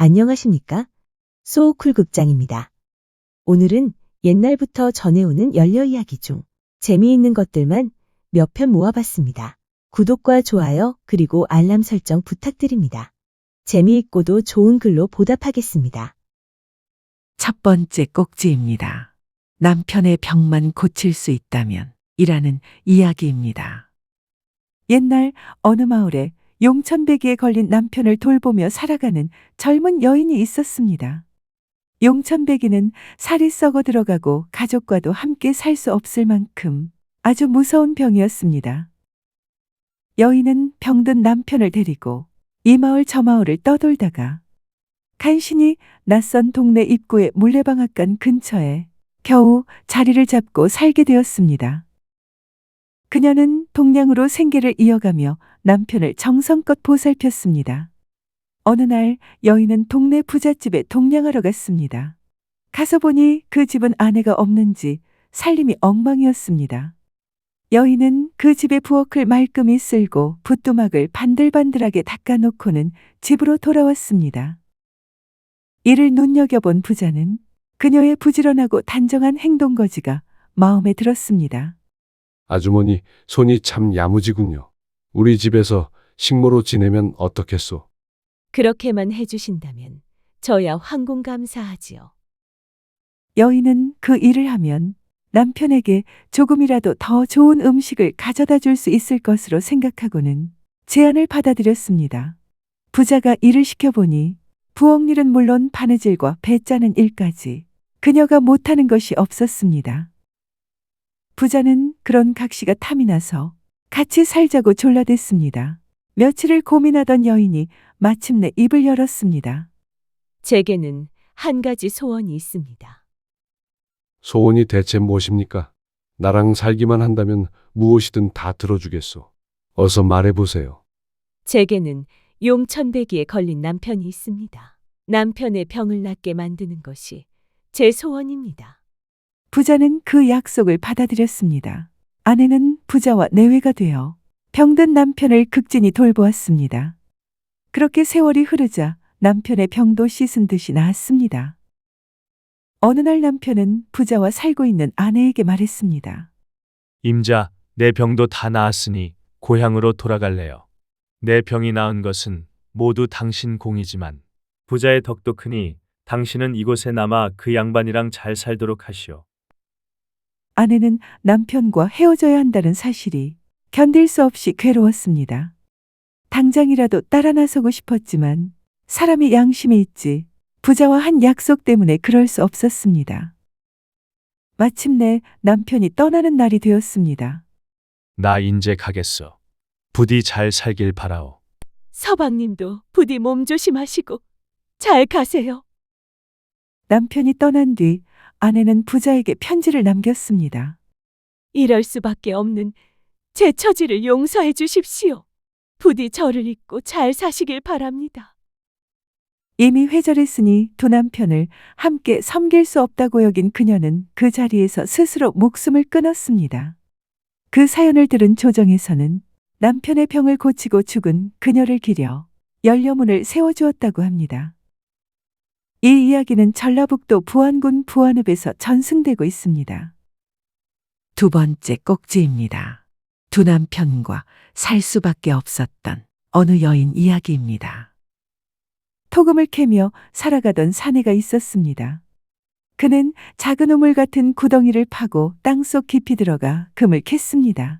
안녕하십니까? 소쿨 극장입니다. 오늘은 옛날부터 전해오는 연려 이야기 중 재미있는 것들만 몇 편 모아봤습니다. 구독과 좋아요 그리고 알람 설정 부탁드립니다. 재미있고도 좋은 글로 보답하겠습니다. 첫 번째 꼭지입니다. 남편의 병만 고칠 수 있다면 이라는 이야기입니다. 옛날 어느 마을에 용천배기에 걸린 남편을 돌보며 살아가는 젊은 여인이 있었습니다. 용천배기는 살이 썩어 들어가고 가족과도 함께 살 수 없을 만큼 아주 무서운 병이었습니다. 여인은 병든 남편을 데리고 이 마을 저 마을을 떠돌다가 간신히 낯선 동네 입구의 물레방앗간 근처에 겨우 자리를 잡고 살게 되었습니다. 그녀는 동량으로 생계를 이어가며 남편을 정성껏 보살폈습니다. 어느 날 여인은 동네 부잣집에 동량하러 갔습니다. 가서 보니 그 집은 아내가 없는지 살림이 엉망이었습니다. 여인은 그 집의 부엌을 말끔히 쓸고 붓도막을 반들반들하게 닦아놓고는 집으로 돌아왔습니다. 이를 눈여겨본 부자는 그녀의 부지런하고 단정한 행동거지가 마음에 들었습니다. 아주머니, 손이 참 야무지군요. 우리 집에서 식모로 지내면 어떻겠소? 그렇게만 해주신다면 저야 황공감사하지요. 여인은 그 일을 하면 남편에게 조금이라도 더 좋은 음식을 가져다 줄 수 있을 것으로 생각하고는 제안을 받아들였습니다. 부자가 일을 시켜보니 부엌 일은 물론 바느질과 배 짜는 일까지 그녀가 못하는 것이 없었습니다. 부자는 그런 각시가 탐이 나서 같이 살자고 졸라댔습니다. 며칠을 고민하던 여인이 마침내 입을 열었습니다. 제게는 한 가지 소원이 있습니다. 소원이 대체 무엇입니까? 나랑 살기만 한다면 무엇이든 다 들어주겠소. 어서 말해보세요. 제게는 용천배기에 걸린 남편이 있습니다. 남편의 병을 낫게 만드는 것이 제 소원입니다. 부자는 그 약속을 받아들였습니다. 아내는 부자와 내외가 되어 병든 남편을 극진히 돌보았습니다. 그렇게 세월이 흐르자 남편의 병도 씻은 듯이 나았습니다. 어느 날 남편은 부자와 살고 있는 아내에게 말했습니다. 임자, 내 병도 다 나았으니 고향으로 돌아갈래요. 내 병이 나은 것은 모두 당신 공이지만 부자의 덕도 크니 당신은 이곳에 남아 그 양반이랑 잘 살도록 하시오. 아내는 남편과 헤어져야 한다는 사실이 견딜 수 없이 괴로웠습니다. 당장이라도 따라 나서고 싶었지만 사람이 양심이 있지 부자와 한 약속 때문에 그럴 수 없었습니다. 마침내 남편이 떠나는 날이 되었습니다. 나 인제 가겠어. 부디 잘 살길 바라오. 서방님도 부디 몸 조심하시고 잘 가세요. 남편이 떠난 뒤 아내는 부자에게 편지를 남겼습니다. 이럴 수밖에 없는 제 처지를 용서해 주십시오. 부디 저를 잊고 잘 사시길 바랍니다. 이미 회절했으니 두 남편을 함께 섬길 수 없다고 여긴 그녀는 그 자리에서 스스로 목숨을 끊었습니다. 그 사연을 들은 조정에서는 남편의 병을 고치고 죽은 그녀를 기려 연료문을 세워주었다고 합니다. 이 이야기는 전라북도 부안군 부안읍에서 전승되고 있습니다. 두 번째 꼭지입니다. 두 남편과 살 수밖에 없었던 어느 여인 이야기입니다. 토금을 캐며 살아가던 사내가 있었습니다. 그는 작은 우물 같은 구덩이를 파고 땅속 깊이 들어가 금을 캤습니다.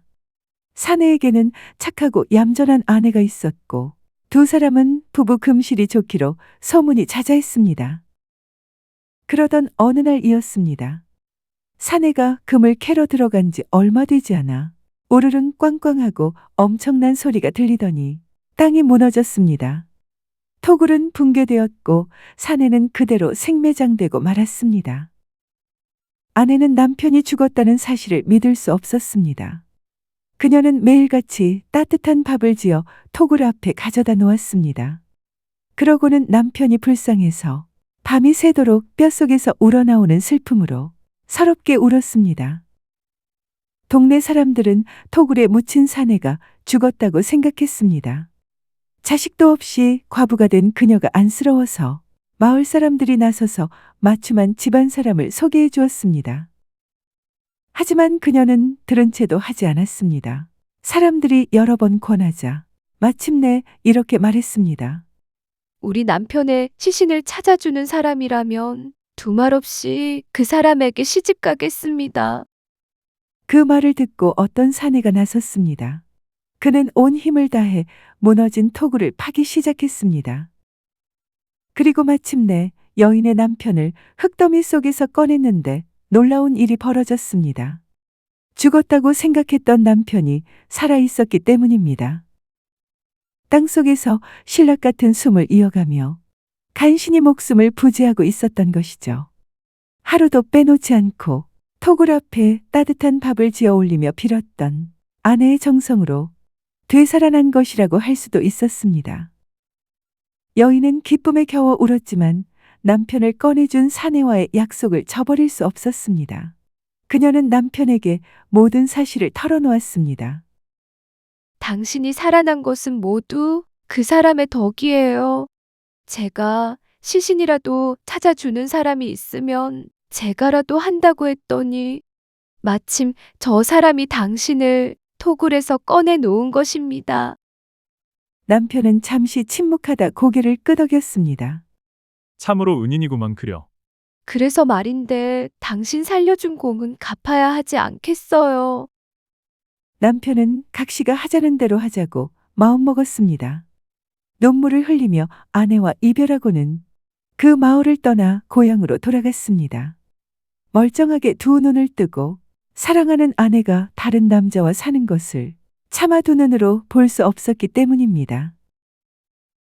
사내에게는 착하고 얌전한 아내가 있었고 두 사람은 부부 금실이 좋기로 소문이 자자했습니다. 그러던 어느 날이었습니다. 사내가 금을 캐러 들어간 지 얼마 되지 않아 오르릉 꽝꽝하고 엄청난 소리가 들리더니 땅이 무너졌습니다. 토굴은 붕괴되었고 사내는 그대로 생매장되고 말았습니다. 아내는 남편이 죽었다는 사실을 믿을 수 없었습니다. 그녀는 매일같이 따뜻한 밥을 지어 토굴 앞에 가져다 놓았습니다. 그러고는 남편이 불쌍해서 밤이 새도록 뼛속에서 우러나오는 슬픔으로 서럽게 울었습니다. 동네 사람들은 토굴에 묻힌 사내가 죽었다고 생각했습니다. 자식도 없이 과부가 된 그녀가 안쓰러워서 마을 사람들이 나서서 맞춤한 집안 사람을 소개해 주었습니다. 하지만 그녀는 들은 채도 하지 않았습니다. 사람들이 여러 번 권하자 마침내 이렇게 말했습니다. 우리 남편의 시신을 찾아주는 사람이라면 두말 없이 그 사람에게 시집 가겠습니다. 그 말을 듣고 어떤 사내가 나섰습니다. 그는 온 힘을 다해 무너진 토구를 파기 시작했습니다. 그리고 마침내 여인의 남편을 흙더미 속에서 꺼냈는데 놀라운 일이 벌어졌습니다. 죽었다고 생각했던 남편이 살아 있었기 때문입니다. 땅 속에서 신락 같은 숨을 이어가며 간신히 목숨을 부지하고 있었던 것이죠. 하루도 빼놓지 않고 토굴 앞에 따뜻한 밥을 지어 올리며 빌었던 아내의 정성으로 되살아난 것이라고 할 수도 있었습니다. 여인은 기쁨에 겨워 울었지만 남편을 꺼내준 사내와의 약속을 저버릴 수 없었습니다. 그녀는 남편에게 모든 사실을 털어놓았습니다. 당신이 살아난 것은 모두 그 사람의 덕이에요. 제가 시신이라도 찾아주는 사람이 있으면 제가라도 한다고 했더니 마침 저 사람이 당신을 토굴에서 꺼내 놓은 것입니다. 남편은 잠시 침묵하다 고개를 끄덕였습니다. 참으로 은인이구만 그려. 그래서 말인데 당신 살려준 공은 갚아야 하지 않겠어요. 남편은 각시가 하자는 대로 하자고 마음먹었습니다. 눈물을 흘리며 아내와 이별하고는 그 마을을 떠나 고향으로 돌아갔습니다. 멀쩡하게 두 눈을 뜨고 사랑하는 아내가 다른 남자와 사는 것을 차마 두 눈으로 볼 수 없었기 때문입니다.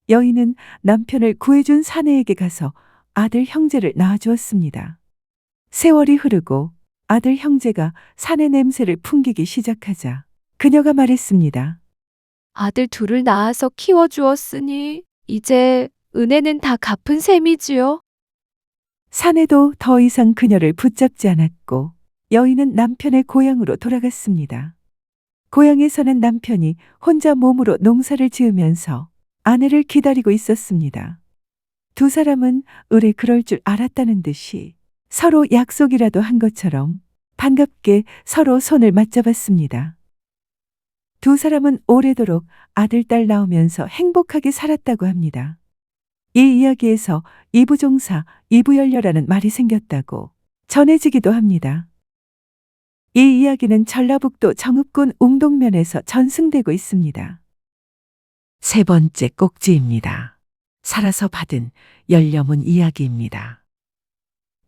여인은 남편을 구해준 사내에게 가서 아들 형제를 낳아주었습니다. 세월이 흐르고 아들 형제가 사내 냄새를 풍기기 시작하자 그녀가 말했습니다. 아들 둘을 낳아서 키워주었으니 이제 은혜는 다 갚은 셈이지요. 사내도 더 이상 그녀를 붙잡지 않았고 여인은 남편의 고향으로 돌아갔습니다. 고향에서는 남편이 혼자 몸으로 농사를 지으면서 아내를 기다리고 있었습니다. 두 사람은 의뢰 그럴 줄 알았다는 듯이 서로 약속이라도 한 것처럼 반갑게 서로 손을 맞잡았습니다. 두 사람은 오래도록 아들, 딸 낳으면서 행복하게 살았다고 합니다. 이 이야기에서 이부종사, 이부열려라는 말이 생겼다고 전해지기도 합니다. 이 이야기는 전라북도 정읍군 웅동면에서 전승되고 있습니다. 세 번째 꼭지입니다. 살아서 받은 열려문 이야기입니다.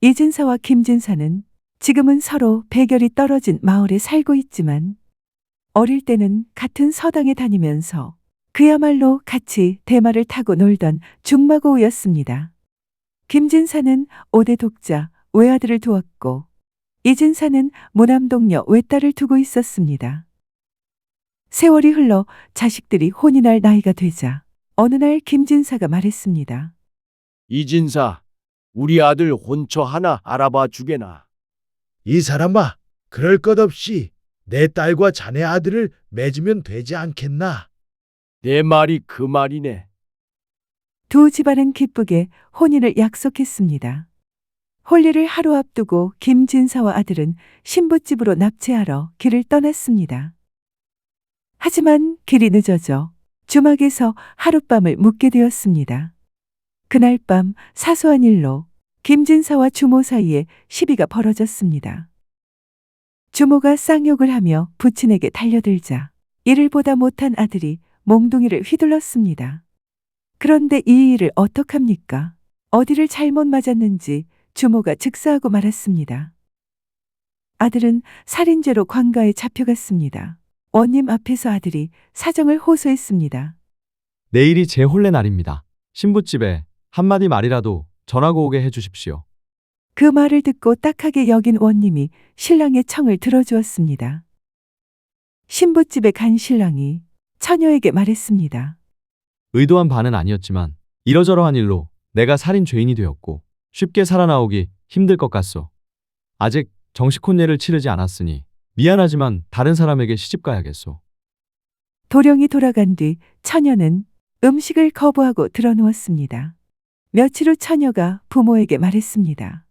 이진사와 김진사는 지금은 서로 배결이 떨어진 마을에 살고 있지만 어릴 때는 같은 서당에 다니면서 그야말로 같이 대마를 타고 놀던 중마고우였습니다. 김진사는 오대 독자 외아들을 두었고 이진사는 무남동녀 외딸을 두고 있었습니다. 세월이 흘러 자식들이 혼이 날 나이가 되자 어느 날 김진사가 말했습니다. 이진사, 우리 아들 혼처 하나 알아봐 주게나. 이 사람아, 그럴 것 없이 내 딸과 자네 아들을 맺으면 되지 않겠나? 내 말이 그 말이네. 두 집안은 기쁘게 혼인을 약속했습니다. 홀리를 하루 앞두고 김진사와 아들은 신부집으로 납치하러 길을 떠났습니다. 하지만 길이 늦어져 주막에서 하룻밤을 묵게 되었습니다. 그날 밤 사소한 일로 김진사와 주모 사이에 시비가 벌어졌습니다. 주모가 쌍욕을 하며 부친에게 달려들자 이를 보다 못한 아들이 몽둥이를 휘둘렀습니다. 그런데 이 일을 어떡합니까? 어디를 잘못 맞았는지 주모가 즉사하고 말았습니다. 아들은 살인죄로 관가에 잡혀갔습니다. 원님 앞에서 아들이 사정을 호소했습니다. 내일이 제 혼례 날입니다. 신부집에 한마디 말이라도 전하고 오게 해주십시오. 그 말을 듣고 딱하게 여긴 원님이 신랑의 청을 들어주었습니다. 신부집에 간 신랑이 처녀에게 말했습니다. 의도한 바는 아니었지만 이러저러한 일로 내가 살인 죄인이 되었고 쉽게 살아나오기 힘들 것 같소. 아직 정식 혼례를 치르지 않았으니 미안하지만 다른 사람에게 시집 가야겠소. 도령이 돌아간 뒤 처녀는 음식을 거부하고 들어누웠습니다. 며칠 후 처녀가 부모에게 말했습니다.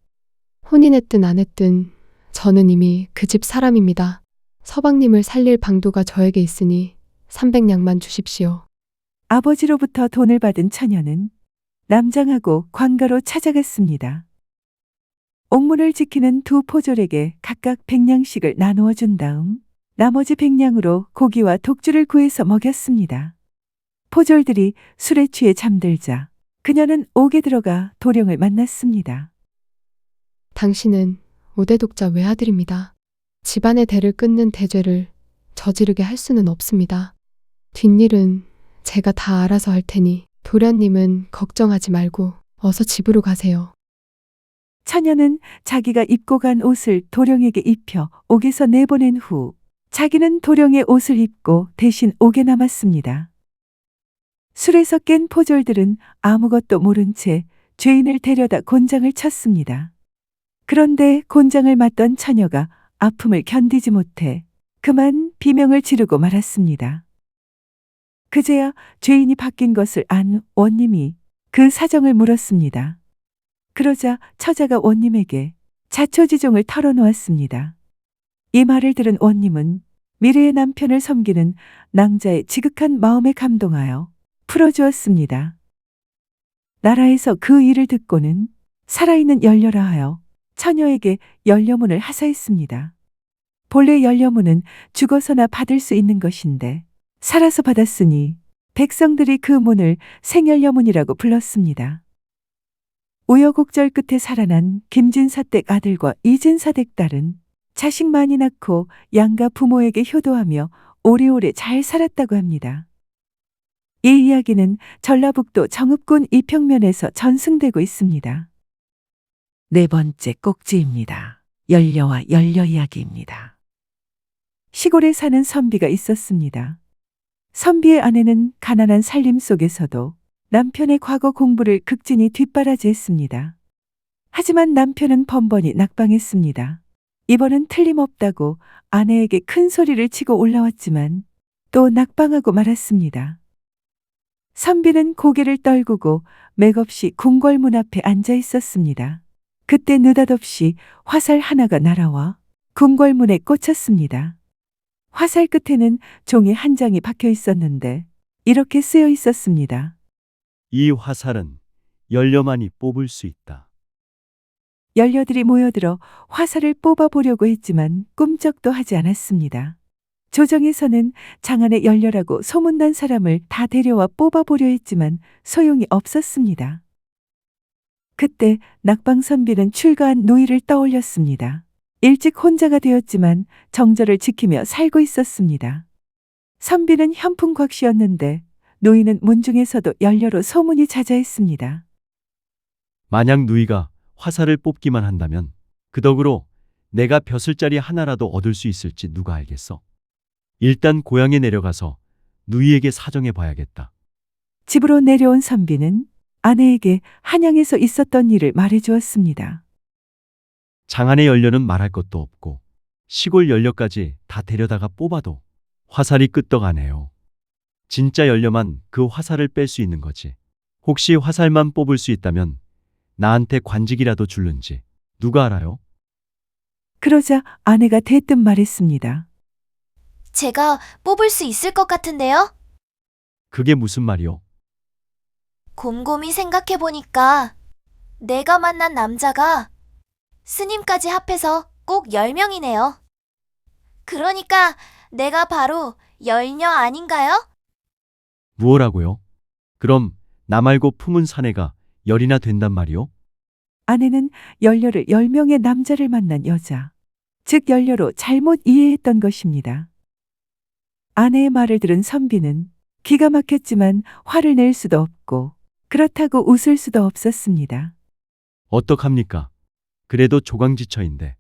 혼인했든 안 했든 저는 이미 그 집 사람입니다. 서방님을 살릴 방도가 저에게 있으니 300냥만 주십시오. 아버지로부터 돈을 받은 처녀는 남장하고 관가로 찾아갔습니다. 옥문을 지키는 두 포졸에게 각각 백냥씩을 나누어 준 다음 나머지 백냥으로 고기와 독주를 구해서 먹였습니다. 포졸들이 술에 취해 잠들자 그녀는 옥에 들어가 도령을 만났습니다. 당신은 오대독자 외아들입니다. 집안의 대를 끊는 대죄를 저지르게 할 수는 없습니다. 뒷일은 제가 다 알아서 할 테니 도련님은 걱정하지 말고 어서 집으로 가세요. 처녀는 자기가 입고 간 옷을 도령에게 입혀 옥에서 내보낸 후 자기는 도령의 옷을 입고 대신 옥에 남았습니다. 술에서 깬 포졸들은 아무것도 모른 채 죄인을 데려다 곤장을 쳤습니다. 그런데 곤장을 맞던 처녀가 아픔을 견디지 못해 그만 비명을 지르고 말았습니다. 그제야 죄인이 바뀐 것을 안 원님이 그 사정을 물었습니다. 그러자 처자가 원님에게 자초지종을 털어놓았습니다. 이 말을 들은 원님은 미래의 남편을 섬기는 낭자의 지극한 마음에 감동하여 풀어주었습니다. 나라에서 그 일을 듣고는 살아있는 열려라 하여 처녀에게 열려문을 하사했습니다. 본래 열려문은 죽어서나 받을 수 있는 것인데 살아서 받았으니 백성들이 그 문을 생열려문이라고 불렀습니다. 우여곡절 끝에 살아난 김진사댁 아들과 이진사댁 딸은 자식 많이 낳고 양가 부모에게 효도하며 오래오래 잘 살았다고 합니다. 이 이야기는 전라북도 정읍군 이평면에서 전승되고 있습니다. 네 번째 꼭지입니다. 열려와 열려 이야기입니다. 시골에 사는 선비가 있었습니다. 선비의 아내는 가난한 살림 속에서도 남편의 과거 공부를 극진히 뒷바라지했습니다. 하지만 남편은 번번이 낙방했습니다. 이번은 틀림없다고 아내에게 큰 소리를 치고 올라왔지만 또 낙방하고 말았습니다. 선비는 고개를 떨구고 맥없이 궁궐문 앞에 앉아 있었습니다. 그때 느닷없이 화살 하나가 날아와 궁궐문에 꽂혔습니다. 화살 끝에는 종이 한 장이 박혀 있었는데 이렇게 쓰여 있었습니다. 이 화살은 열려만이 뽑을 수 있다. 열려들이 모여들어 화살을 뽑아보려고 했지만 꿈쩍도 하지 않았습니다. 조정에서는 장안에 열려라고 소문난 사람을 다 데려와 뽑아보려 했지만 소용이 없었습니다. 그때 낙방선비는 출가한 노이를 떠올렸습니다. 일찍 혼자가 되었지만 정절을 지키며 살고 있었습니다. 선비는 현풍곽씨였는데 노이는 문중에서도 열려로 소문이 자자했습니다. 만약 누이가 화살을 뽑기만 한다면 그 덕으로 내가 벼슬자리 하나라도 얻을 수 있을지 누가 알겠어? 일단 고향에 내려가서 누이에게 사정해 봐야겠다. 집으로 내려온 선비는 아내에게 한양에서 있었던 일을 말해 주었습니다. 장안의 연료는 말할 것도 없고 시골 연료까지 다 데려다가 뽑아도 화살이 끄떡하네요. 진짜 연료만 그 화살을 뺄 수 있는 거지. 혹시 화살만 뽑을 수 있다면 나한테 관직이라도 줄는지 누가 알아요? 그러자 아내가 대뜸 말했습니다. 제가 뽑을 수 있을 것 같은데요? 그게 무슨 말이요? 곰곰이 생각해보니까 내가 만난 남자가 스님까지 합해서 꼭 10명이네요. 그러니까 내가 바로 열녀 아닌가요? 무엇라고요? 그럼 나 말고 품은 사내가 열이나 된단 말이요? 아내는 열려를 10명의 남자를 만난 여자, 즉 열려로 잘못 이해했던 것입니다. 아내의 말을 들은 선비는 기가 막혔지만 화를 낼 수도 없고 그렇다고 웃을 수도 없었습니다. 어떡합니까? 그래도 조강지처인데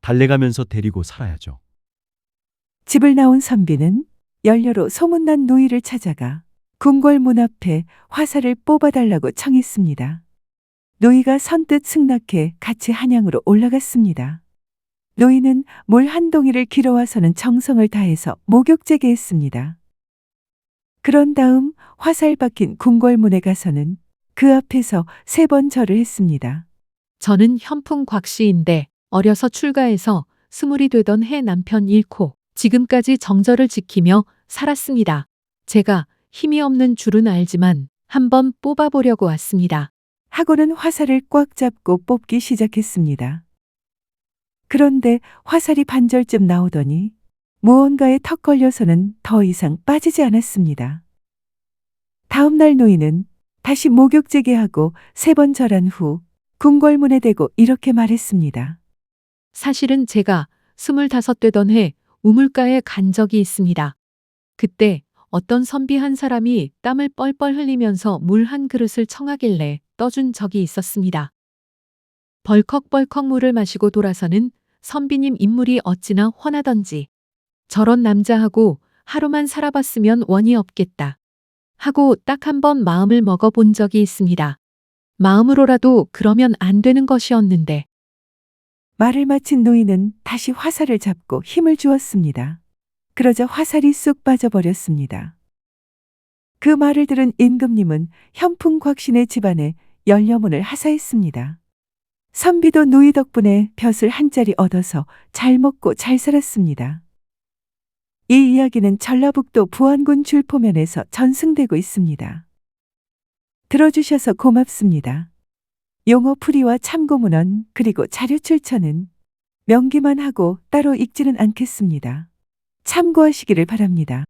달래가면서 데리고 살아야죠. 집을 나온 선비는 열려로 소문난 노이를 찾아가 궁궐 문 앞에 화살을 뽑아달라고 청했습니다. 노이가 선뜻 승낙해 같이 한양으로 올라갔습니다. 노이는 물한 동이를 길어와서는 정성을 다해서 목욕제게 했습니다. 그런 다음 화살 박힌 궁궐문에 가서는 그 앞에서 세 번 절을 했습니다. 저는 현풍 곽씨인데 어려서 출가해서 스물이 되던 해 남편 잃고 지금까지 정절을 지키며 살았습니다. 제가 힘이 없는 줄은 알지만 한번 뽑아보려고 왔습니다. 하고는 화살을 꽉 잡고 뽑기 시작했습니다. 그런데 화살이 반절쯤 나오더니 무언가에 턱 걸려서는 더 이상 빠지지 않았습니다. 다음 날 노인은 다시 목욕 재개하고 세 번 절한 후 궁궐문에 대고 이렇게 말했습니다. 사실은 제가 스물다섯 되던 해 우물가에 간 적이 있습니다. 그때 어떤 선비 한 사람이 땀을 뻘뻘 흘리면서 물 한 그릇을 청하길래 떠준 적이 있었습니다. 벌컥벌컥 물을 마시고 돌아서는 선비님 인물이 어찌나 훤하던지 저런 남자하고 하루만 살아봤으면 원이 없겠다. 하고 딱 한 번 마음을 먹어본 적이 있습니다. 마음으로라도 그러면 안 되는 것이었는데 말을 마친 노인은 다시 화살을 잡고 힘을 주었습니다. 그러자 화살이 쑥 빠져버렸습니다. 그 말을 들은 임금님은 현풍 곽신의 집안에 연려문을 하사했습니다. 선비도 누이 덕분에 벼슬 한 자리 얻어서 잘 먹고 잘 살았습니다. 이 이야기는 전라북도 부안군 줄포면에서 전승되고 있습니다. 들어주셔서 고맙습니다. 용어 풀이와 참고문헌 그리고 자료 출처는 명기만 하고 따로 읽지는 않겠습니다. 참고하시기를 바랍니다.